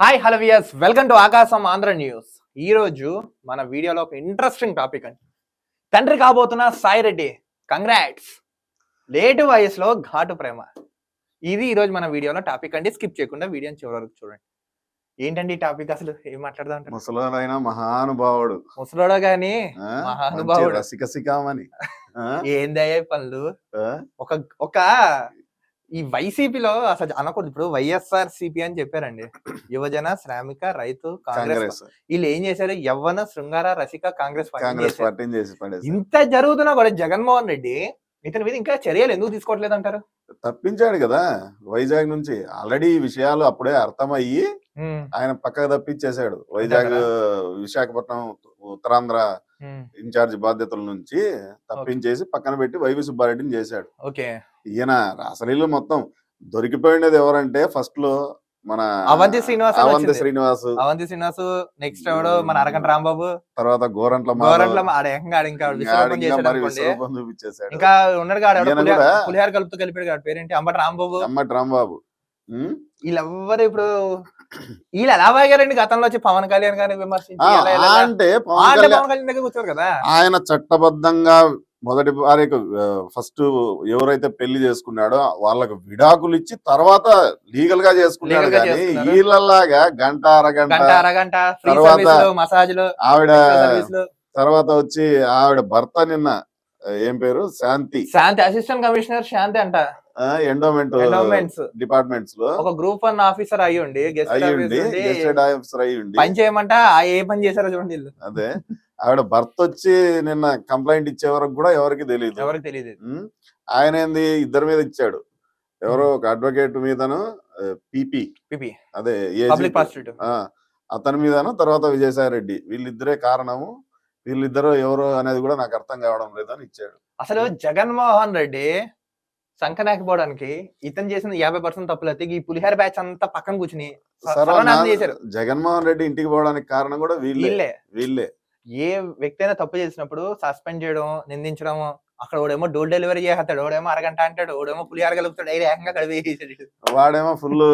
Hi hello viewers welcome to Aakasam Andhra news ఈ రోజు మన వీడియోలో ఒక ఇంట్రెస్టింగ్ టాపిక్ అండి. తండ్రి కాబోతున్న సాయి రెడ్డి కంగ్రాట్స్ లేటు వయసులో ఘాటు ప్రేమ. ఇది ఈ రోజు మన వీడియోలో టాపిక్ అండి. స్కిప్ చేయకుండా వీడియోని చివరి వరకు చూడండి. ఏంటండి ఈ టాపిక్ అసలు? ఏం మాట్లాడదాం ముసలోడైన మహానుభావుడు. ముసలోడో గాని? మహానుభావుడు. ఏందయ్యా పనులు? ఒక ఒక ఈ వైసీపీలో అసలు అనకూడదు. ఇప్పుడు వైఎస్ఆర్ సిపి అని చెప్పారండి. యువజన శ్రామిక రైతు కాంగ్రెస్ వీళ్ళు ఏం చేశారు? యవ్వన శృంగార రసిక కాంగ్రెస్ పార్టీ ఇంత జరుగుతున్నా కూడా జగన్మోహన్ రెడ్డి ఇతని మీద ఇంకా చర్యలు ఎందుకు తీసుకోవట్లేదు అంటారు? తప్పించాడు కదా వైజాగ్ నుంచి. ఆల్రెడీ ఈ విషయాలు అప్పుడే అర్థమయ్యి ఆయన పక్కకు తప్పించేశాడు. వైజాగ్ విశాఖపట్నం ఉత్తరాంధ్ర ఇన్ఛార్జ్ బాధ్యతల నుంచి తప్పించేసి పక్కన పెట్టి వైవి సుబ్బారెడ్డిని చేశాడు. ఓకే. ఈయన రాసలీలు మొత్తం దొరికిపోయినది ఎవరంటే ఫస్ట్లో మన అవంతి శ్రీనివాస్ అవంతి. శ్రీనివాస్. అవంతి శ్రీనివాస్ నెక్స్ట్ ఎవడు మన అరగంట రాంబాబు. తర్వాత గోరంట్ల గోరంట్ల ఇంకా ఉన్నాడు కాడు పులిహార కలుపుతూ కలిపాడు కాడు. పేరేంటి? అంబటి రాంబాబు. అమ్మటి రాంబాబు? వీళ్ళెవ్వరు ఇప్పుడు వీళ్ళు ఎలా పోయారండి గతంలో వచ్చి పవన్ కళ్యాణ్ గారిని విమర్శించి? అంటే పవన్ కళ్యాణ్ పవన్ కళ్యాణ్ దగ్గర కూర్చోరు కదా. ఆయన చట్టబద్ధంగా మొదటి భార్యకు ఫస్ట్ ఎవరైతే పెళ్ళి చేసుకున్నాడో వాళ్ళకు విడాకులు ఇచ్చి తర్వాత లీగల్గా చేసుకున్నాడు కానీ. వీళ్ళలాగా గంట అరగంట తర్వాత- మసాజ్లు ఆవిడ తర్వాత వచ్చి ఆవిడ భర్త నిన్న ఏం పేరు? శాంతి. శాంతి అసిస్టెంట్ కమిషనర్ శాంతి అంట. ఎండోమెంట్ డిపార్ట్మెంట్స్లో. ఒక గ్రూప్ వన్ ఆఫీసర్ గెస్ట్ అయ్యుండి గెస్టెడ్ ఆఫీసర్ అయ్యుండి. పని చేయమంట ఆ ఏ పని చేశారో చూడండి అదే. ఆవిడ భర్త వచ్చి నిన్న కంప్లైంట్ ఇచ్చే వరకు కూడా ఎవరికి తెలియదు ఎవరికి తెలియదు ఆయన ఏంది? ఇద్దరి మీద ఇచ్చాడు. ఎవరో ఒక అడ్వకేట్ మీదను పిపి పిపి అదే అతని మీదను తర్వాత విజయసాయి రెడ్డి వీళ్ళిద్దరే కారణము. వీళ్ళిద్దరు ఎవరు అనేది కూడా నాకు అర్థం కావడం లేదని ఇచ్చాడు. అసలు జగన్మోహన్ రెడ్డి సంకనాకపోవడానికి ఇతను చేసిన యాభై పర్సెంట్ తప్పులు అయితే ఈ పులిహార బ్యాచ్ అంతా పక్కన కూర్చుని జగన్మోహన్ రెడ్డి ఇంటికి పోవడానికి కారణం కూడా వీళ్ళే. వీళ్ళే. ఏ వ్యక్తి అయినా తప్పు చేసినప్పుడు సస్పెండ్ చేయడం నిందించడం అక్కడ ఓడేమో డోర్ డెలివరీ చేస్తాడు ఓడేమో అరగంట అంటాడు ఓడేమో పులిహార కలుపుతాడు ఏ ఏకంగా కలిపి వాడేమో ఫుల్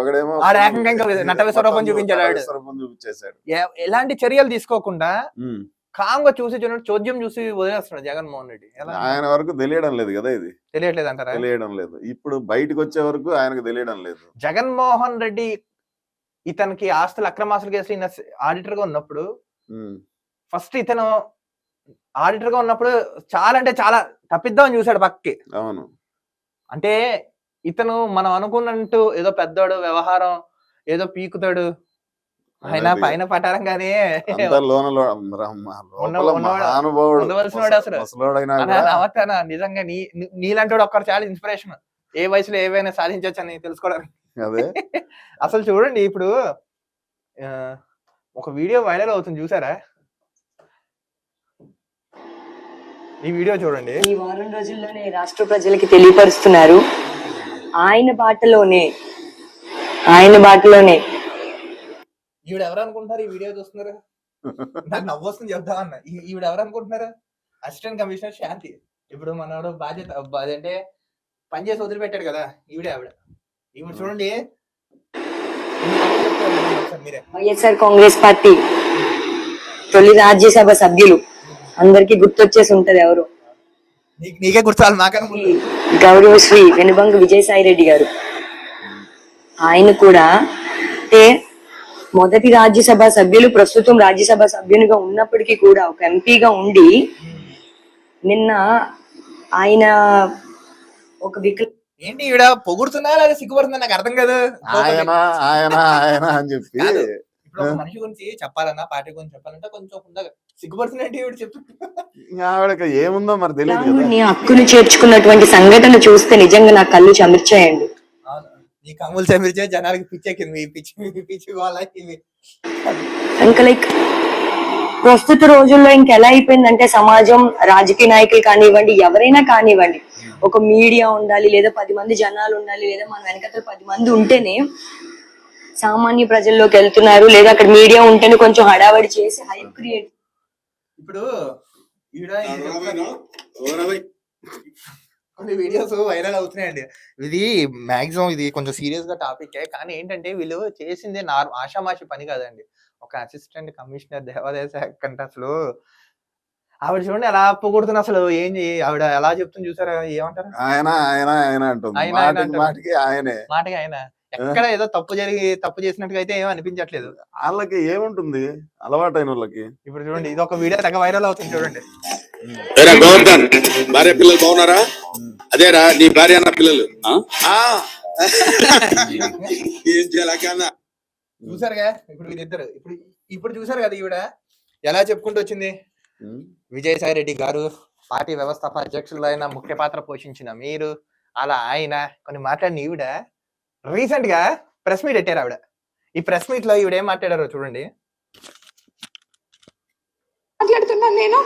ఒకడేమో ఆడు ఏకంగా ఇంకా నట విశ్వరూపం చూపించాడు చూపించేశాడు. ఎలాంటి చర్యలు తీసుకోకుండా. కాంగా చూసి చూడండి చోద్యం చూసి వదిలేస్తున్నాడు జగన్మోహన్ రెడ్డి. ఆయన వరకు తెలియడం లేదు కదా ఇది. తెలియట్లేదు అంటారా? తెలియడం లేదు. ఇప్పుడు బయటకు వచ్చే వరకు ఆయనకు తెలియడం లేదు. జగన్మోహన్ రెడ్డి ఇతనికి ఆస్తులు అక్రమాస్తులు కేసు ఈయన ఆడిటర్గా ఉన్నప్పుడు. ఫస్ట్ ఇతను ఆడిటర్గా ఉన్నప్పుడు చాలా అంటే చాలా తప్పిద్దామని చూశాడు పక్కకి అవును. అంటే ఇతను మనం అనుకున్నట్టు ఏదో పెద్దోడు వ్యవహారం ఏదో పీకుతాడు. ఆయన పైన అనా కూడా. నవ్వుతానా నిజంగా నీ నీలాంటి ఒక్కరు చాలా ఇన్స్పిరేషన్ ఏ వయసులో ఏవైనా సాధించవచ్చు అని తెలుసుకోవడానికి అసలు చూడండి ఇప్పుడు ఆ, ఒక వీడియో వైరల్ అవుతుంది చూసారా? ఈ వీడియో చూడండి. ఈ వారం రోజుల్లోనే రాష్ట్ర ప్రజలకి తెలియపరుస్తున్నారు. ఆయన బాటలోనే ఆయన బాటలోనే. ఈవిడ ఎవరు అనుకుంటున్నారు ఈ వీడియో చూస్తున్నారు? నాకు నవ్వొస్తుంది చెప్తామన్న ఈ- ఈవిడ ఎవరు అనుకుంటున్నారు? అసిస్టెంట్ కమిషనర్ శాంతి ఇప్పుడు మనోడు బాధ్యత అబ్బా, అదంటే పని చేసి వదిలిపెట్టాడు కదా ఈవిడే ఆవిడ. ఈవిడ చూడండి. వైఎస్ఆర్ కాంగ్రెస్ పార్టీ తొలి రాజ్యసభ సభ్యులు. అందరికీ గుర్తొచ్చేసి ఉంటది ఎవరు? నీకు నీకే గుర్తాలి నాకన్నా ముందు. గౌరవ శ్రీ వెనుబంగ విజయసాయి రెడ్డి గారు. ఆయన కూడా అంటే మొదటి రాజ్యసభ సభ్యులు ప్రస్తుతం రాజ్యసభ సభ్యునిగా ఉన్నప్పటికీ కూడా ఒక ఎంపీగా ఉండి నిన్న ఆయన ఒక వికల ఏంటి ఈవిడ పొగుడుతున్నా లేదా సిగ్గుపడుతుందా? నాకు అర్థం కాదు. ఆయన ఆయన ఆయన అని చెప్పి. కాదు. ఇప్పుడు ఒక మనిషి గురించి చెప్పాలన్నా పార్టీ గురించి చెప్పాలంటే కొంచెం ఉందా? ఆవిడకి ఏముందో మరి తెలియదు కదా. రాముడిని హక్కును చేర్చుకున్నటువంటి సంఘటన చూస్తే నిజంగా నా కళ్ళు చెమర్చాయండి. నీ కమ్ములు చెమిరిచే జనాలకి పిచ్చెక్కింది. ఈ పిచ్చి ఈ పిచ్చి వాళ్ళ ఇవి ఇంకా లైక్ ప్రస్తుత రోజుల్లో ఇంకా ఎలా అయిపోయిందంటే సమాజం రాజకీయ నాయకులు కానివ్వండి ఎవరైనా కానివ్వండి ఒక మీడియా ఉండాలి లేదా పది మంది జనాలు ఉండాలి లేదా మన వెనకతల పది మంది ఉంటేనే సామాన్య ప్రజల్లోకి వెళ్తున్నారు లేదా అక్కడ మీడియా ఉంటేనే కొంచెం హడావడి చేసి హైప్ క్రియేట్ ఇప్పుడు చెప్తాను. కొన్ని వీడియోస్ వైరల్ అవుతున్నాయండి. ఇది మాక్సిమం ఇది కొంచెం సీరియస్గా టాపిక్ కానీ ఏంటంటే వీళ్ళు చేసింది నార్ ఆషామాషి పని కాదండి. ఒక అసిస్టెంట్ కమిషనర్ దేవాదాయ శాఖ కంటే అసలు. ఆవిడ చూడండి ఎలా పొగుడుతున్న అసలు. ఏం ఆవిడ ఎలా చెప్తుంది చూసారా? ఏమంటారు? ఆయన ఆయన ఆయన అంటుంది. ఆయన మాటికి. మాటికి ఆయనే. మాటగా ఆయన. ఎక్కడ ఏదో తప్పు జరిగి తప్పు చేసినట్టుగా అయితే ఏం అనిపించట్లేదు. వాళ్ళకి ఏముంటుంది? అలవాటైన వాళ్ళకి ఇప్పుడు చూడండి ఇది ఒక వీడియో తెగ వైరల్ అవుతుంది చూడండి. గోవర్ధన్ భార్య పిల్లలు బాగున్నారా? అదేరా నీ భార్య అన్న పిల్లలు. ఆ? ఏం చేయాలకన్నా చూసారుగా ఇప్పుడు వీళ్ళిద్దరు. ఇప్పుడు ఇప్పుడు చూసారు కదా ఈవిడ ఎలా చెప్పుకుంటూ వచ్చింది. విజయసాయి రెడ్డి గారు పార్టీ వ్యవస్థాపక అధ్యక్షులు అయిన ముఖ్య పాత్ర పోషించిన మీరు అలా ఆయన కొన్ని మాట్లాడిన ఈవిడ రీసెంట్గా ప్రెస్ మీట్ పెట్టారు ఆవిడ. ఈ ప్రెస్ మీట్లో ఈవిడ ఏం మాట్లాడారో చూడండి. మాట్లాడుతున్నాను నేను.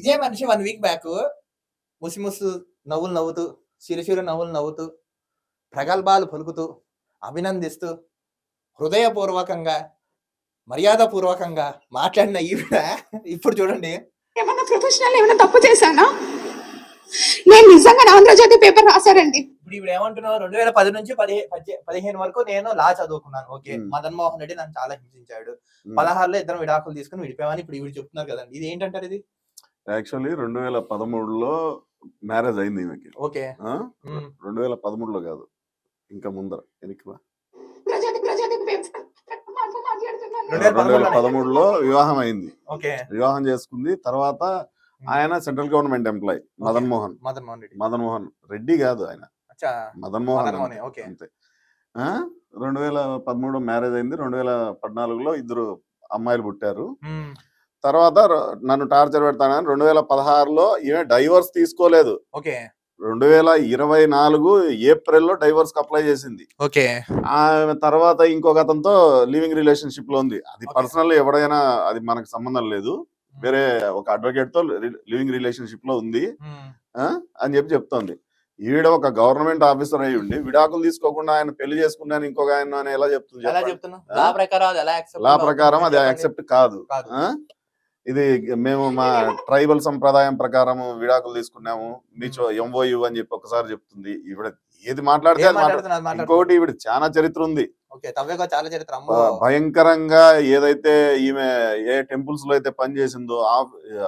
ఇదే మనిషి వన్ వీక్ బ్యాక్ ముసి ముసు నవ్వులు నవ్వుతూ సిరిసిరు నవ్వులు నవ్వుతూ ప్రగల్భాలు పలుకుతూ అభినందిస్తూ హృదయపూర్వకంగా మర్యాదపూర్వకంగా మాట్లాడిన ఈవిడ ఇప్పుడు చూడండి. ఏమన్నా ప్రొఫెషనల్ ఏమైనా తప్పు చేశానా? నేను నిజంగా ఆంధ్రజ్యోతి పేపర్ రాశారండి. ఇప్పుడు ఇప్పుడు ఏమంటున్నావు? రెండు వేల పది నుంచి పదిహే పదిహేను వరకు నేను లా చదువుకున్నాను. ఓకే. మదన్ మోహన్ రెడ్డి నన్ను చాలా హింసించాడు. పదహారులో ఇద్దరం విడాకులు తీసుకుని విడిపోయామని ఇప్పుడు ఇవి చెప్తున్నారు కదండి. ఇది ఏంటంటారు ఇది? యాక్చువల్లీ రెండు వేల పదమూడులో మ్యారేజ్ అయింది ఈమెకి. ఓకే. రెండు వేల పదమూడులో కాదు. ఇంకా ముందర. వెనక్కి మాట్లాడుతున్నాను రెండు వేల. పదమూడులో వివాహం అయింది. ఓకే. వివాహం చేసుకుంది. తర్వాత ఆయన central government employee Madan Mohan Madan Mohan Reddy. Madan Mohan Reddy కాదు ఆయన. అచ్చా మదన్ మోహన్ మదన్ మోహన్ అంతే. ఓకే. అంతే. ఆ? రెండు వేల పదమూడు మ్యారేజ్ అయింది రెండు వేల పద్నాలుగులో ఇద్దరు అమ్మాయిలు పుట్టారు. తర్వాత నన్ను టార్చర్ పెడతానని రెండు వేల పదహారులో ఈమె డైవర్స్ తీసుకోలేదు. ఓకే. రెండు వేల ఇరవై నాలుగు ఏప్రిల్లో డైవర్స్ అప్లై చేసింది. ఓకే. ఆమె తర్వాత ఇంకొక అతనితో లివింగ్ రిలేషన్షిప్లో ఉంది. అది. పర్సనల్ ఎవడైనా అది మనకు సంబంధం లేదు. వేరే ఒక అడ్వకేట్తో లివింగ్ రిలేషన్షిప్లో ఉంది? అని చెప్పి చెప్తోంది. ఈవిడ ఒక గవర్నమెంట్ ఆఫీసర్ అయి ఉండి విడాకులు తీసుకోకుండా ఆయన పెళ్ళి చేసుకున్నాను ఇంకొక ఆయన ఎలా చెప్తుంది? లా ప్రకారం అది. యాక్సెప్ట్ కాదు? ఇది మేము మా ట్రైబల్ సంప్రదాయం ప్రకారం విడాకులు తీసుకున్నాము. మీచో ఎంఓయు అని చెప్పి ఒకసారి చెప్తుంది. ఈవిడ ఏది మాట్లాడితే. ఇంకొకటి ఈవిడ చాలా చరిత్ర. ఉంది భయంకరంగా ఏదైతే ఈమె ఏ టెంపుల్స్లో అయితే పనిచేసిందో ఆ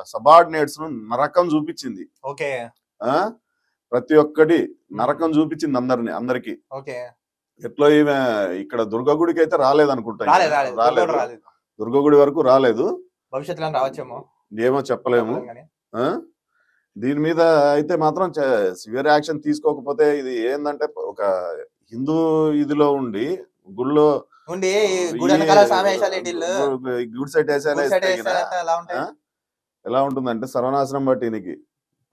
సబార్డినేట్స్ను నరకం చూపించింది. ఓకే. ఆ? ప్రతి ఒక్కటి నరకం చూపించింది అందరిని అందరికి. ఎట్లా ఈమె ఇక్కడ దుర్గగుడికి అయితే రాలేదు అనుకుంటా రాలేదు. దుర్గగుడి వరకు రాలేదు. భవిష్యత్తులో రావచ్చేమో. ఏమో చెప్పలేము. దీని మీద అయితే మాత్రం సివియర్ యాక్షన్ తీసుకోకపోతే ఇది ఏంటంటే ఒక హిందూ ఇదిలో ఉండి గుళ్ళో గుడి సైట్ సైడ్ గిన ఎలా ఉంటుందంటే సర్వనాశనం బట్టి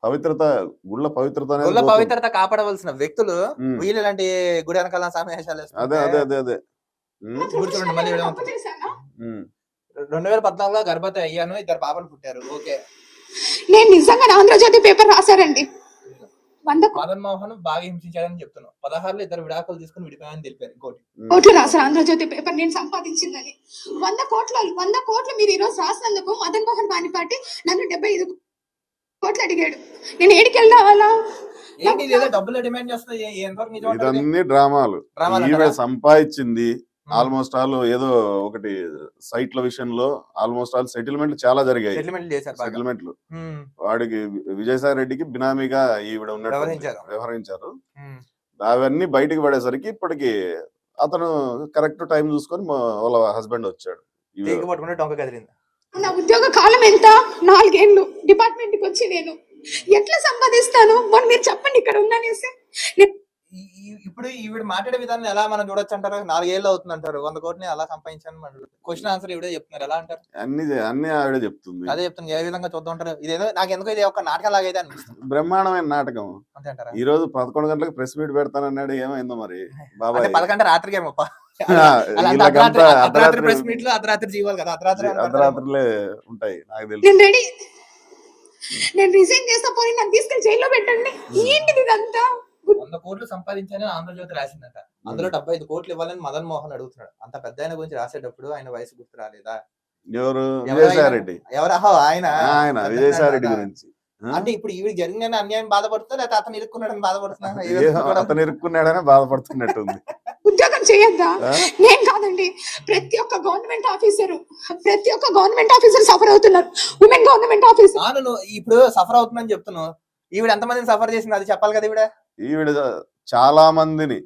పవిత్రత గుళ్ళ పవిత్రత గుళ్ళ. పవిత్రత కాపాడవలసిన వ్యక్తులు. వీళ్ళు ఇలాంటి గుడి వెనకాల వేస్తుంటే అదే అదే అదే అదే. రెండు వేల పద్నాలుగులో గర్భవతి అయ్యాను ఇద్దరు పాపలు పుట్టారు. ఓకే. నేను నిజంగా ఆంధ్రజ్యోతి పేపర్ రాశారండి. వంద మదన్ మోహన్ బాగా హింసించాడని చెప్తున్నాను. పదహారులో ఇద్దరు విడాకులు తీసుకుని విడిపోయామని తెలిపారు ఇంకోటి కోట్లు రాశారు ఆంధ్రజ్యోతి పేపర్ నేను సంపాదించిందని. వంద కోట్ల వంద కోట్లు మీరు ఈరోజు రాసినందుకు మదన్ మోహన్ బానిపాటి నన్ను డెబ్బై ఐదు కోట్లు అడిగాడు. నేను ఏడికి వెళ్ళావాలా? ఇదన్నీ డ్రామాలు. ఈమె? సంపాదించింది. ఆల్మోస్ట్ ఆల్ ఏదో ఒకటి సైట్ల విషయంలో ఆల్మోస్ట్ ఆల్ సెటిల్మెంట్ చాలా జరిగాయి. సెటిల్మెంట్లు వాడికి విజయసాయి రెడ్డికి బినామీగా ఈవిడ ఉన్నట్టు వ్యవహరించారు. అవన్నీ బయటికి పడేసరికి ఇప్పటికి అతను కరెక్ట్ టైం చూసుకొని మా- వాళ్ళ హస్బెండ్ వచ్చాడు. నా ఉద్యోగ కాలం ఎంత? నాలుగేళ్ళు డిపార్ట్మెంట్కి వచ్చి నేను ఎట్లా సంపాదిస్తాను? మొన్న మీరు చెప్పండి ఇక్కడ ఈ- ఇప్పుడు ఈవిడ మాట్లాడే విధానం ఎలా మనం చూడొచ్చు అంటారు? నాలుగేళ్ళు అవుతుంది అంటారు. వంద కోటిని అలా సంపాదించాను మనం క్వశ్చన్ ఆన్సర్ ఇవిడే చెప్తున్నారు. ఎలా అంటారు? అన్ని అన్ని ఆవిడ చెప్తుంది. అదే చెప్తాను ఏ విధంగా చూద్దాం అంటారు? ఇదేదో నాకు ఎందుకో ఇది ఒక నాటకం లాగా అయితే అనిపిస్తుంది. బ్రహ్మాండమైన నాటకం. అంతే అంటారా? ఈ రోజు పదకొండు గంటలకు ప్రెస్ మీట్ పెడతానన్నాడు ఏమైందో మరి? బాబాయ్. అంటే పదకంటే రాత్రికి ఏమో. అర్ధరాత్రి ప్రెస్ మీట్లు అర్ధరాత్రి జీవాలు కదా అర్ధరాత్రి. అర్ధరాత్రులే ఉంటాయి నాకు తెలుసు. నేను రెడీ నేను రిజైన్ చేస్తా పోయి నన్ను తీసుకెళ్ళి జైల్లో పెట్టండి. ఏంటిది ఇదంతా? వంద కోట్లు సంపాదించాలని ఆంధ్రజ్యోతి రాసిందట. అందులో డెబ్బై ఐదు కోట్లు ఇవ్వాలని మదన్ మోహన్ అడుగుతున్నాడు. అంత పెద్ద ఆయన గురించి రాసేటప్పుడు ఆయన వయసు గుర్తు రాలేదా? ఎవరు? ఎవరైనా- విజయసాయి రెడ్డి. ఎవరహో ఆయన. ఆయన పెద్ద విజయసాయి రెడ్డి ఆయన గురించి? అంటే ఇప్పుడు ఈవిడ జరిగిన అన్యాయం బాధపడుతుందా? లేకపోతే అతను ఇరుక్కున్నాడని బాధపడుతున్నా అతను ఇరుక్కున్నాడనే బాధపడుతున్నట్టుంది. ఉద్యోగం చేయొద్దా? నేను కాదండి. ప్రతి ఒక్క గవర్నమెంట్ ఆఫీసర్ ప్రతి ఒక్క గవర్నమెంట్ ఆఫీసర్ సఫర్ అవుతున్నారు. Women government officer. నువ్వు ఇప్పుడు సఫర్ అవుతుందని చెప్తున్నావు. ఈవిడ ఎంతమందిని సఫర్ చేసింది? అది చెప్పాలి కదా ఈవిడ. ఈవిడ చాలా మందిని.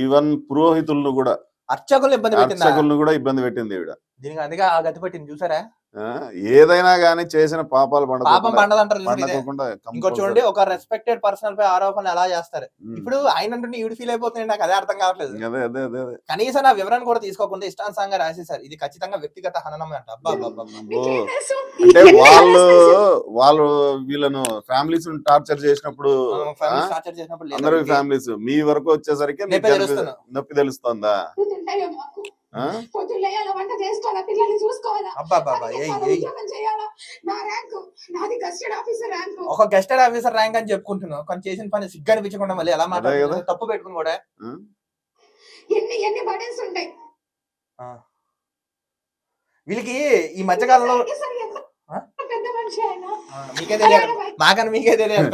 ఈవెన్ పురోహితులను కూడా. అర్చకులు ఇబ్బంది పెట్టిందా? అర్చకులను కూడా ఇబ్బంది పెట్టింది ఈవిడ. దీనికి అందుకే ఆ గతి పట్టింది. చూసారా? ఏదైనా గానీ చేసిన పాపాలు పాపం పండకోకుండా పండదంటారు చూడు ఇదే. పండకోకుండా ఇంకో చూడండి ఒక రెస్పెక్టెడ్ పర్సనల్ పై ఆరోపణలు ఎలా చేస్తారు. ఇప్పుడు ఆయన ఈవిడ ఫీల్ అయిపోతుంది నాకు అదే అర్థం కావట్లేదు అదే అదే అదే అదే కనీసం నా వివరణ కూడా తీసుకోకుండా ఇష్టానుసారంగా రాసేసారు ఇది ఖచ్చితంగా వ్యక్తిగత హననమే అంట అబ్బా అబ్బా, అబ్బా, అబ్బా. ఓ. అంటే వాళ్ళు వాళ్ళు వీళ్ళను ఫ్యామిలీస్ టార్చర్ చేసినప్పుడు ఆ? started చేసినప్పుడు అందరూ ఫ్యామిలీస్ మీ వరకు వచ్చేసరికి నొప్పి తెలుసు- తెలుస్తుంది. నొప్పి తెలుస్తుందా ఆ? పొద్దున్న లేయాలా వంట చేసుకోవాలా పిల్లల్ని చూసుకోవాలా? అబ్బా అబ్బా, అబ్బా, ఏయ్ ఏయ్. ఉద్యోగం చేయాలా? నా ర్యాంకు నాది గస్టెడ్ ఆఫీసర్ ర్యాంకు. ఒక గెస్టెడ్ ఆఫీసర్ ర్యాంక్ అని చెప్పుకుంటున్నావు. కానీ చేసిన పని సిగ్గు అనిపించకుండా మళ్ళీ ఎలా మాట్లాడుతుంది కదా. తప్పు పెట్టుకుని కూడా? ఎన్ని ఎన్ని బర్డెన్స్ ఉంటాయి? వీళ్ళకి ఈ మధ్య కాలంలో సరే, ఎంత ఆ? పెద్ద మనిషి ఆయన ఆ, మీకే తెలియదు మాకని మీకే తెలియదు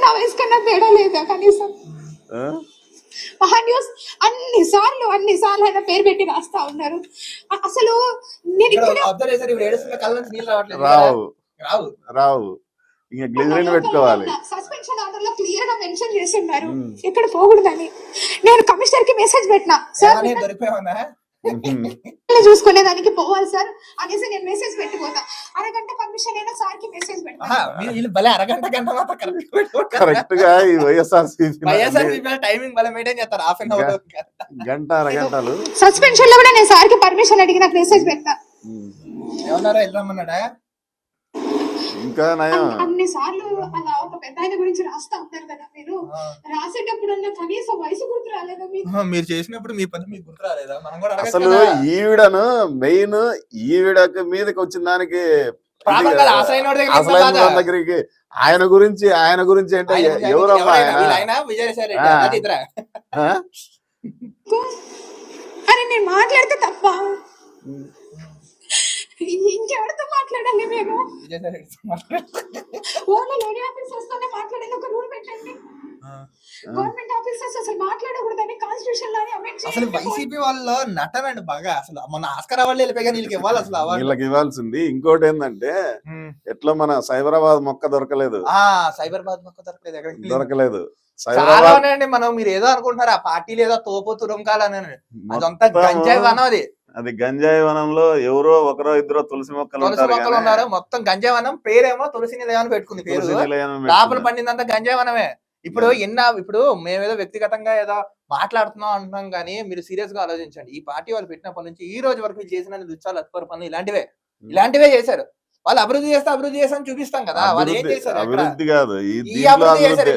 నా వయసు కన్నా తేడా లేదా కనీసం? మహా న్యూస్ అన్ని సార్లు అన్ని సార్లు ఆయన పేరు పెట్టి రాస్తా ఉన్నారు. అసలు నేను రావు. రావు. ఇంకా గ్లిజరిన్ పెట్టుకోవాలి. సస్పెన్షన్ ఆర్డర్లో క్లియర్గా మెన్షన్ చేసి ఉన్నారు ఉమ్. ఇక్కడ పోకూడదని. నేను కమిషనర్కి మెసేజ్ పెట్టినా సార్ పిల్లల్ని చూసుకునేదానికి పోవాలి సార్. అనేసి నేను మెసేజ్ పెట్టిపోతా. అరగంట పర్మిషన్ అయినా సార్కి మెసేజ్ వీళ్ళు భలే అరగంట గంట మాత్రం కరెక్ట్గా ఈ టైమింగ్ భలే మెయింటైన్ చేస్తారు. హాఫ్ అన్ అవర్ గంట అరగంటలు. సస్పెన్షన్లో కూడా నేను సార్కి పర్మిషన్ అడిగి నాకు మెసేజ్. ఏమన్నారా వెళ్ళమన్నాడా ఇంకా నయం. అన్ని సార్లు అలా ఒక పెద్ద ఆయన గురించి రాస్తా ఉంటారు కదా మీరు. రాసేటప్పుడు కనీసం వయసు గుర్తు రాలేదా మీకు? మీరు చేసినప్పుడు మీ పని మీకు గుర్తు రాలేదా? మనం కూడా అసలు. ఈవిడను మెయిన్ ఈవిడకి మీదకి వచ్చిన దానికి అసలైన దగ్గరికి ఆయన గురించి ఆయన గురించి అంటే ఎవరమ్మా ఎవరైనా, ఆయన? అరే నేను మాట్లాడితే తప్ప? ఇంకెవరితో మాట్లాడాలి మేము. ఓన్లీ లేడీ ఆఫీసర్స్ తోనే మాట్లాడేది ఒక రూల్ పెట్టండి. ఆ. గవర్నమెంట్ ఆఫీసర్స్ అసలు మాట్లాడకూడదని కాన్స్టిట్యూషన్లోనే అమెండ్ అసలు వైసీపీ వాళ్ళ నటన అండి బాగా. అసలు మొన్న ఆస్కర్ అవార్డు వెళ్ళిపోయి వీళ్ళకి ఇవ్వాలి అసలు వీళ్ళకి ఇవ్వాల్సింది. ఇంకోటి ఏంటంటే ఎట్లా మన సైబరాబాద్ మొక్క దొరకలేదు. ఆ సైబరాబాద్ మొక్క దొరకలేదు ఎక్కడికి దొరకలేదు. చాలా సైబరాబాద్ ఉన్నాయండి మనం మీరు ఏదో అనుకుంటున్నారు ఆ పార్టీ లేదా తోపు తురంకాలని అదంతా గంజాయి వనం అది. అది గంజాయి వనంలో ఎవరో ఒకరో ఇద్దరు తులసి మొక్కలు తులసి ఉంటారు మొక్కలు ఉన్నారు. మొత్తం గంజాయి వనం పేరేమో తులసి నిలయం పెట్టుకుంది పేరు. లోపల. పండిందంతా గంజాయి వనమే. ఇప్పుడు ఎన్న ఇప్పుడు మేమేదో వ్యక్తిగతంగా ఏదో మాట్లాడుతున్నాం అంటున్నాం కానీ మీరు సీరియస్గా ఆలోచించండి. ఈ పార్టీ వాళ్ళు పెట్టినప్పటి నుంచి ఈ రోజు వరకు చేసిన దుచ్చాలు అత్పర పనులు ఇలాంటివే. ఇలాంటివే చేశారు. వాళ్ళు అభివృద్ధి చేస్తే అభివృద్ధి చేస్తామని చూపిస్తాం కదా. వాళ్ళు ఏం చేశారు? అభివృద్ధి కాదు. ఈ అభివృద్ధి చేశారు.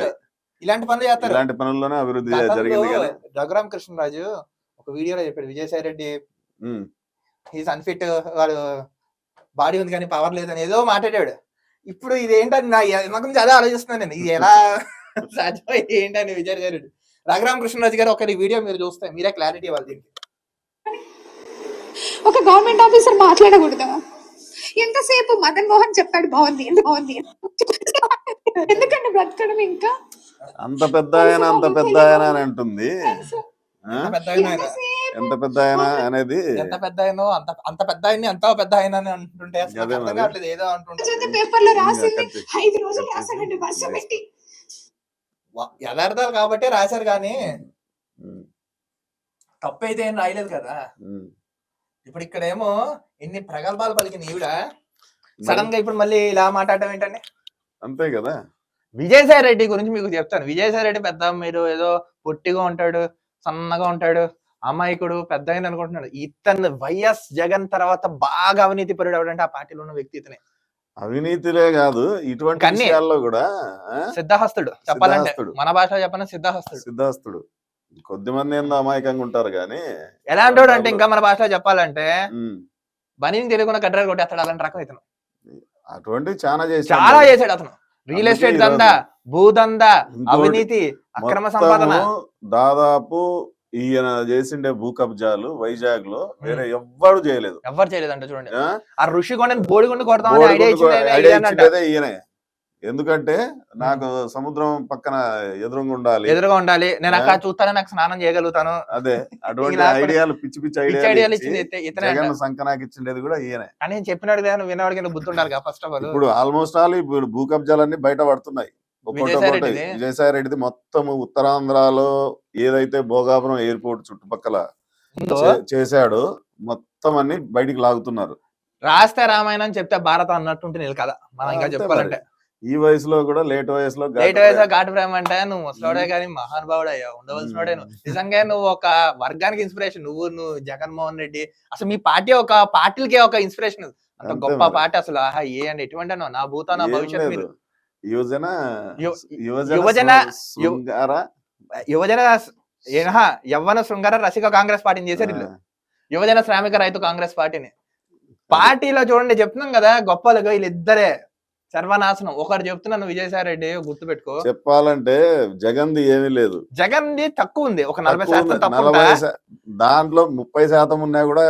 ఇలాంటి పనులు చేస్తారు. ఇలాంటి పనుల్లోనే అభివృద్ధి జరిగింది రఘురామ కృష్ణరాజు ఒక వీడియోలో చెప్పాడు. విజయసాయి రెడ్డి ఈజ్ అన్ఫిట్ వాడు బాడీ ఉంది కానీ పవర్ లేదని ఏదో మాట్లాడాడు. ఇప్పుడు ఇది ఏంటని నా ఎనక నుంచి అదే ఆలోచిస్తున్నాను నేను. ఇది ఎలా సాధ్యం ఏంటని విజయసాయి రెడ్డి రఘురామ కృష్ణరాజు గారు ఒకరి వీడియో మీరు చూస్తే మీరే క్లారిటీ ఇవ్వాలి దీనికి. ఒక గవర్నమెంట్ ఆఫీసర్ మాట్లాడకూడదా? ఎంతసేపు మదన్ మోహన్ చెప్పాడు బాగుంది ఎంత బాగుంది? ఎందుకంటే బ్రతకడం ఇంకా? అంత పెద్ద ఆయన అంత పెద్ద ఆయన అని అంటుంది. ఆ? ఎంత పెద్ద ఆయన అనేది ఎంత పెద్ద ఆయనో అంత అంత పెద్ద ఆయన్ని ఎంత పెద్ద ఆయన అని అంటుంటే అసలు నాకు అదే అర్థం. కావట్లేదు ఏదో అంటుంటే పేపర్లో రాసింది. ఐదు రోజులు. పెట్టి యథార్థాలు కాబట్టి రాశారు కానీ ఉమ్. తప్పు అయితే ఏం రాయలేదు కదా ఉమ్. ఇప్పుడు ఇక్కడేమో ఎన్ని ప్రగల్భాలు పలికిన ఈవిడ సడన్గా ఇప్పుడు మళ్ళీ ఇలా మాట్లాడటం ఏంటండి అంతే కదా విజయసాయి రెడ్డి గురించి మీకు చెప్తాను విజయసాయి రెడ్డి పెద్ద మీరు ఏదో పొట్టిగా ఉంటాడు సన్నగా ఉంటాడు అమాయకుడు పెద్ద ఆయన అనుకుంటున్నాడు. ఇతను వైఎస్ జగన్ తర్వాత బాగా అవినీతి పరుడు ఎవడంటే ఆ పార్టీలో ఉన్న వ్యక్తి ఇతనే. అవినీతిలే కాదు ఇటువంటి. విషయాల్లో కూడా? సిద్ధహస్తుడు చెప్పాలంటే. సిద్ధహస్తుడు. మన భాషలో చెప్పాలంటే సిద్ధహస్తుడు. సిద్ధాస్తుడు కొద్ది మంది ఏందో అమాయకంగా ఉంటారు కానీ ఎలాంటి అంటే ఇంకా మన భాషలో చెప్పాలంటే బనీని తెలియకుండా కట్టడాలు కొట్టేస్తాడు అలాంటి రకం ఇతను. అటువంటివి చాలా చేసి చాలా చేశాడు అతను. రియల్ ఎస్టేట్ దందా భూదందా అవినీతి అక్రమ సంపాదన. దాదాపు ఈయన చేసిండే భూ కబ్జాలు వైజాగ్లో వేరే ఎవ్వరు చేయలేదు. ఎవరు చేయలేదంట చూడండి. ఆ? ఋషికొండని బోడిగుండు. ఇచ్చిండేదే ఈయనే. ఎందుకంటే నాకు సముద్రం పక్కన ఎదురుగా ఉండాలి. ఎదురుగా ఉండాలి. నేను అక్కడ చూస్తాను నాకు స్నానం చేయగలుగుతాను. అదే అటువంటి ఐడియాలు పిచ్చి పిచ్చి ఐడియాలు ఇతనే అంట. సంకనాకి ఇచ్చిండేది కూడా ఈయనే. అని నేను చెప్పినాడు నువ్వు బుద్ధి ఉండాలి ఫస్ట్ ఆఫ్ ఆల్ ఇప్పుడు ఆల్మోస్ట్ ఆల్ ఇప్పుడు భూ కబ్జాలన్నీ బయట పడుతున్నాయి. విజయసాయి. రెడ్డిది? మొత్తం ఉత్తరాంధ్రలో ఏదైతే భోగాపురం ఎయిర్పోర్ట్ చుట్టుపక్కల చేశాడో మొత్తం అన్ని బయటికి లాగుతున్నారు రాస్తే రామాయణం చెప్తే భారతం అన్నట్టుంటే నీళ్ళు కదా మనం ఇంకా అంతే చెప్పుకోవాలంటే ఈ వయసులో కూడా లేట్ వయసులో లేట్ వయసు ఘాటు ప్రేమ అంటే నువ్వు ముసలాడే కానీ మహానుభావుడు అయ్యా ఉండవలసినోడే. నువ్వు నిజంగా నువ్వు ఒక వర్గానికి ఇన్స్పిరేషన్ నువ్వు నువ్వు జగన్మోహన్ రెడ్డి అసలు మీ పార్టీ ఒక పార్టీలకే ఒక ఇన్స్పిరేషన్ అంత గొప్ప. పార్టీ అసలు ఆహా ఏ అండి ఎటువంటి? నా భూత నా భవిష్యత్. మీరు యువజన యువజన యువజన శృంగార యవ్వన శృంగార రసిక కాంగ్రెస్ పార్టీని చేశారు వీళ్ళు. యువజన శ్రామిక రైతు కాంగ్రెస్ పార్టీని పార్టీలో చూడండి చెప్తున్నాం కదా గొప్పలుగా వీళ్ళిద్దరే సర్వనాశనం ఒకరు చెప్తున్నాను విజయసాయి రెడ్డి గుర్తు పెట్టుకో చెప్పాలంటే జగన్ది ఏమీ లేదు జగన్ ది తక్కువ ఉంది ఒక నలభై శాతం దాంట్లో ముప్పై శాతం ఉన్నా కూడా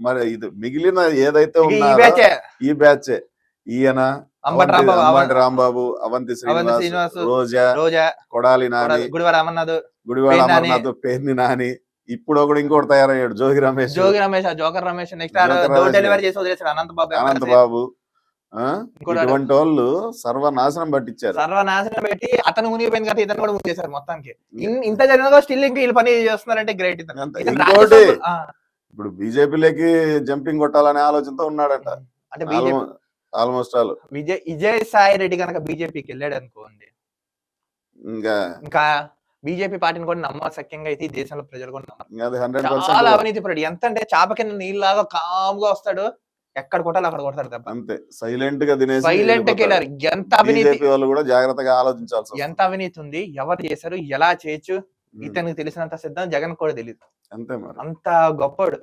మరి ఇది మిగిలిన ఏదైతే ఉన్నారో ఈ బ్యాచ్ ఈయన అంబటి రాంబాబు, అవంతి. శ్రీనివాస్, రోజా రోజా కొడాలి నాని గుడివార అమర్నాథ్ గుడివాడ. అమర్నాథ్ పేర్ని నాని. ఇప్పుడు ఒకడు ఇంకోటి తయారయ్యాడు Jogi Ramesh. Jogi Ramesh joker Ramesh next. Delivery చేసి వదిలేసాడు అనంత బాబు అనంత ఎమ్మెల్సీ. బాబు ఆ? ఇంకోటి ఇటువంటి వాళ్ళు సర్వనాశనం పట్టించారు. సర్వనాశనం పెట్టి అతను మునిగిపోయింది కదా ఇతను కూడా మునిగేశారు మొత్తానికి. ఇంత జరిగినా స్టిల్ ఇంకా వీళ్ళు పని చేస్తున్నారంటే గ్రేట్ ఇంకోటి ఇప్పుడు బీజేపీలోకి జంపింగ్ కొట్టాలనే ఆలోచనతో ఉన్నాడట. అంటే ఆల్మోస్ట్ ఆల్. విజయ్ విజయ్ సాయి రెడ్డి కనుక బీజేపీకి వెళ్ళాడు అనుకోండి. ఇంకా ఇంకా బీజేపీ పార్టీని కూడా నమ్మసక్యంగా అయితే ఈ దేశంలో ప్రజలు కూడా నమ్మరు. చాలా అవినీతి పరుడు. ఎంత అంటే చాప కింద నీళ్ళలాగా కామ్గా వస్తాడు ఎక్కడ కొట్టాలి అక్కడ కొడతాడు తప్ప అంతే. సైలెంట్గా తినేసి సైలెంట్గా వెళ్ళారు ఎంత అవినీతి వాళ్ళు కూడా జాగ్రత్తగా ఆలోచించాల్సి. ఎంత అవినీతి ఉంది ఎవరు చేశారు ఎలా చేయొచ్చు ఇతనికి తెలిసినంత సిద్ధం జగన్ కూడా తెలియదు అంతే మరి. అంత గొప్పడు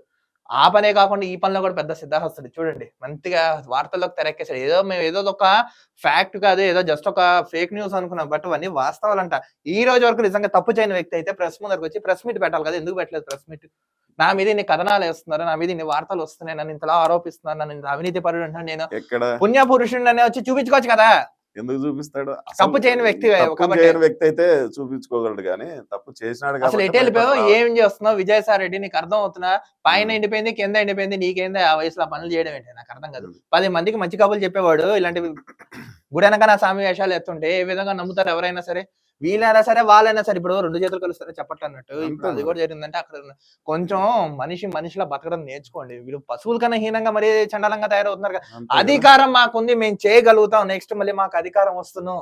ఆ పనే కాకుండా ఈ పనిలో కూడా పెద్ద సిద్ధాహస్తుడు. చూడండి మంచిగా వార్తల్లోకి తెరక్కేసాడు ఏదో మేము ఏదో ఒక ఫ్యాక్ట్ కాదు ఏదో జస్ట్ ఒక ఫేక్ న్యూస్ అనుకున్నాం బట్ అవన్నీ వాస్తవాలంట. ఈ రోజు వరకు నిజంగా తప్పు చేయని వ్యక్తి అయితే ప్రెస్ ముందరకు వచ్చి ప్రెస్ మీట్ పెట్టాలి కదా ఎందుకు పెట్టలేదు ప్రెస్ మీట్? నా మీద ఇన్ని కథనాలు వేస్తున్నారు నా మీద ఇన్ని వార్తలు వస్తున్నాయి నన్ను ఇంతలా ఆరోపిస్తున్నారు నన్ను ఇంత అవినీతి పరుడు అంటున్నాను నేను. పుణ్య పురుషుడిని అనే వచ్చి చూపించుకోవచ్చు కదా. ఎందుకు చూపిస్తాడు? తప్పు చేయని వ్యక్తి తప్పు చేయని వ్యక్తి అయితే చూపించుకోగలడు కానీ తప్పు చేసినాడు అసలు ఎటు వెళ్ళిపోయావు. ఏం చేస్తున్నావు? విజయసాయి రెడ్డి నీకు అర్థం అవుతున్నా? పైన. ఎండిపోయింది కింద ఎండిపోయింది నీకేంది ఆ వయసులో పనులు చేయడం ఏంటి? నాకు అర్థం కాదు. పది మందికి మంచి కబుర్లు చెప్పేవాడు ఇలాంటివి గుడనక నా స్వామి వేషాలు ఎత్తుంటే ఏ విధంగా నమ్ముతారు ఎవరైనా సరే? వీళ్ళైనా సరే వాళ్ళైనా సరే ఇప్పుడు రెండు చేతులు కలుస్తారే చెప్పట్లు అన్నట్టు ఇప్పుడు అది. కూడా జరిగిందంటే అక్కడ కొంచెం మనిషి మనిషిలా బతకడం నేర్చుకోండి. వీళ్ళు పశువుల కన్నా హీనంగా మరీ చండాలంగా తయారవుతున్నారు కదా. అధికారం మాకుంది మేము చేయగలుగుతాం. నెక్స్ట్ మళ్ళీ మాకు అధికారం వస్తున్నాం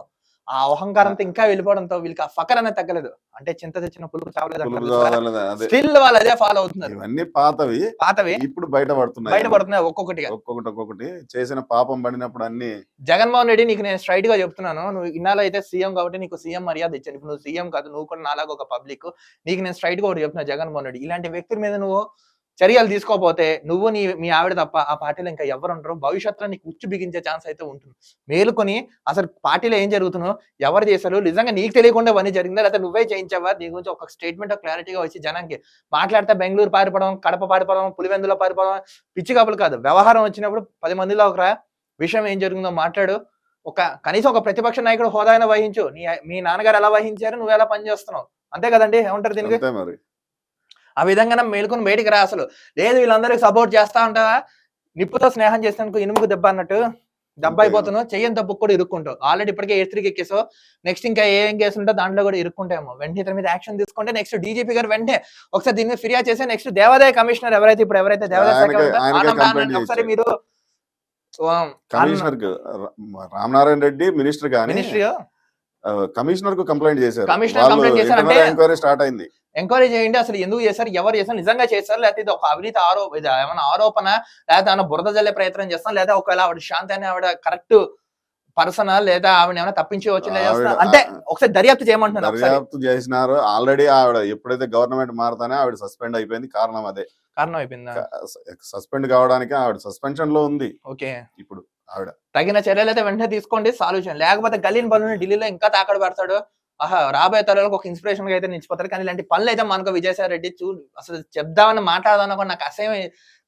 ఆ అహంకారంతో ఇంకా వెళ్ళిపోవడంతో వీళ్ళకి ఆ ఫకర్ అనేది తగ్గలేదు. అంటే చింత తెచ్చిన పులుపు చావలేదు చావలేదు, అదే. స్టిల్ వాళ్ళు అదే ఫాలో అవుతున్నారు. ఇవన్నీ పాతవి. పాతవి. ఇప్పుడు బయట పడుతున్నాయి బయట పడుతున్నాయి ఒక్కొక్కటిగా. ఒక్కొక్కటి ఒక్కొక్కటి. చేసిన పాపం పడినప్పుడు అన్ని జగన్మోహన్ రెడ్డి నీకు నేను స్ట్రైట్గా చెప్తున్నాను. నువ్వు ఇన్నాళ్ళు అయితే సీఎం కాబట్టి నీకు సీఎం మర్యాద ఇచ్చాను. ఇప్పుడు నువ్వు సీఎం కాదు నువ్వు కూడా నాలాగా ఒక పబ్లిక్ నీకు నేను స్ట్రైట్గా ఒకటి చెప్తున్నా జగన్మోహన్ రెడ్డి. ఇలాంటి వ్యక్తుల మీద నువ్వు చర్యలు తీసుకోకపోతే నువ్వు నీ మీ ఆవిడ తప్ప ఆ పార్టీలో ఇంకా ఎవరు ఉండరు భవిష్యత్తులో నీకు ఉచ్చు బిగించే ఛాన్స్ అయితే ఉంటుంది. మేలుకొని అసలు పార్టీలో ఏం జరుగుతున్నో ఎవరు చేశారు? నిజంగా నీకు తెలియకుండా అవన్నీ జరిగిందా? లేకపోతే నువ్వే చేయించావా? దీని గురించి ఒక స్టేట్మెంట్ క్లారిటీగా వచ్చి జనానికి మాట్లాడితే బెంగళూరు పారిపోవడం కడప పారిపోవడం పులివెందులో పారిపోవడం పిచ్చి కబులు కాదు. వ్యవహారం వచ్చినప్పుడు పది మందిలో ఒకరా విషయం ఏం జరిగిందో మాట్లాడు. ఒక కనీసం ఒక ప్రతిపక్ష నాయకుడు హోదా వహించు. నీ మీ నాన్నగారు ఎలా వహించారు? నువ్వు ఎలా పనిచేస్తున్నావు? అంతే కదండి? ఏమంటారు దీనికి? ఆ విధంగా మేలుకొని బయటికి రా అసలు. లేదు వీళ్ళందరికీ సపోర్ట్ చేస్తా ఉంటావా? నిప్పుతో స్నేహం చేసినందుకు ఇనుముకు దెబ్బ అన్నట్టు దెబ్బ అంతే. అయిపోతున్నావు చెయ్యని తప్పుకు కూడా ఇరుక్కుంటావు. ఆల్రెడీ ఇప్పటికే ఏ త్రీకి ఎక్కేసావు. నెక్స్ట్ ఇంకా ఏం కేసు ఉంటే దాంట్లో కూడా ఇరుక్కుంటామో వెంటనే ఇతని మీద యాక్షన్ తీసుకుంటే నెక్స్ట్ డీజీపీ గారు వెంటనే ఒకసారి దీని మీద ఫిర్యాదు చేసి నెక్స్ట్ దేవాదాయ కమిషనర్ ఎవరైతే ఇప్పుడు ఎవరైతే దేవాదాయ ఒకసారి. మీరు commissioner Ramanarayana Reddy minister ministry కమిషనర్కు complaint చేశారు. చేశారంటే- ఎంక్వైరీ స్టార్ట్ అయింది. ఎంక్వైరీ చేయండి అసలు ఎందుకు చేశారు ఎవరు చేశారు నిజంగా చేశారు లేకపోతే ఇది ఒక అవినీతి ఆరోప ఇది ఏమైనా ఆరోపణ లేకపోతే ఏమైనా బురద జల్లే ప్రయత్నం చేస్తాం లేదా ఒకవేళ ఆవిడ శాంతి అని ఆవిడ కరెక్ట్ పర్సన్ లేదా ఆవిడ ఏమైనా తప్పించి ఆవిడ- అంటే ఒకసారి దర్యాప్తు చేయమంటున్నాను ఒకసారి. దర్యాప్తు చేసినారు. ఆల్రెడీ ఆవిడ ఎప్పుడైతే గవర్నమెంట్ మారుతానే ఆవిడ సస్పెండ్ అయిపోయింది. కారణం అదే. కారణం అయిపోయిందా? సస్పెండ్ కావడానికి ఆవిడ సస్పెన్షన్లో ఉంది. ఓకే. ఇప్పుడు ఆవిడ. తగిన చర్యలు అయితే వెంటనే తీసుకోండి సాల్యూషన్ లేకపోతే గలీన్ పనులు ఢిల్లీలో ఇంకా తాకడ పెడతాడు. ఆహా రాబోయే తరాలకు ఒక ఇన్స్పిరేషన్గా అయితే నిలిచిపోతారు. కానీ ఇలాంటి పనులు అయితే మనకు విజయసాయి రెడ్డి చూ అసలు చెప్దామని మాట్లాడదామని కూడా నాకు అసహ్యం.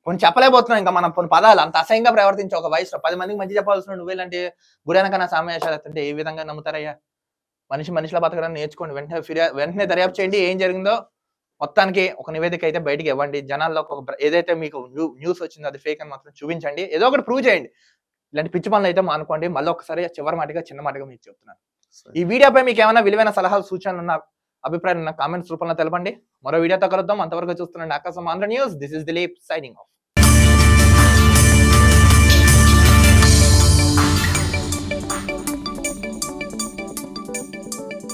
కొన్ని చెప్పలేకపోతున్నాం ఇంకా మనం కొన్ని పదాలు. అంత అసహ్యంగా ప్రవర్తించే ఒక వయసులో పది మందికి మంచి చెప్పాల్సిన నువ్వు ఇలాంటి గురైన సమావేశాలు అంటే ఏ విధంగా నమ్ముతారయ్యా? మనిషి మనిషిలా బతకడానికి నేర్చుకోండి. వెంటనే ఫిర్యాదు వెంటనే దర్యాప్తు చేయండి. ఏం జరిగిందో మొత్తానికి ఒక నివేదిక అయితే బయటికి ఇవ్వండి. జనాల్లో ఒక ఏదైతే మీకు న్యూస్ వచ్చిందో అది ఫేక్ అని మాత్రం చూపించండి. ఏదో ఒకటి ప్రూవ్ చేయండి. ఇలాంటి పిచ్చి పనులు అయితే మానుకోండి. మళ్ళీ ఒకసారి చివరి మాటగా చిన్న మాటగా మీకు చెప్తున్నాను. ఈ వీడియోపై మీకు ఏమైనా విలువైన సలహాలు సూచనలు ఉన్న అభిప్రాయాలు ఉన్న కామెంట్స్ రూపంలో తెలపండి. మరో వీడియోతో కలుద్దాం. అంతవరకు చూస్తున్నాండి Aakasam Andhra news. This is Dilip signing off.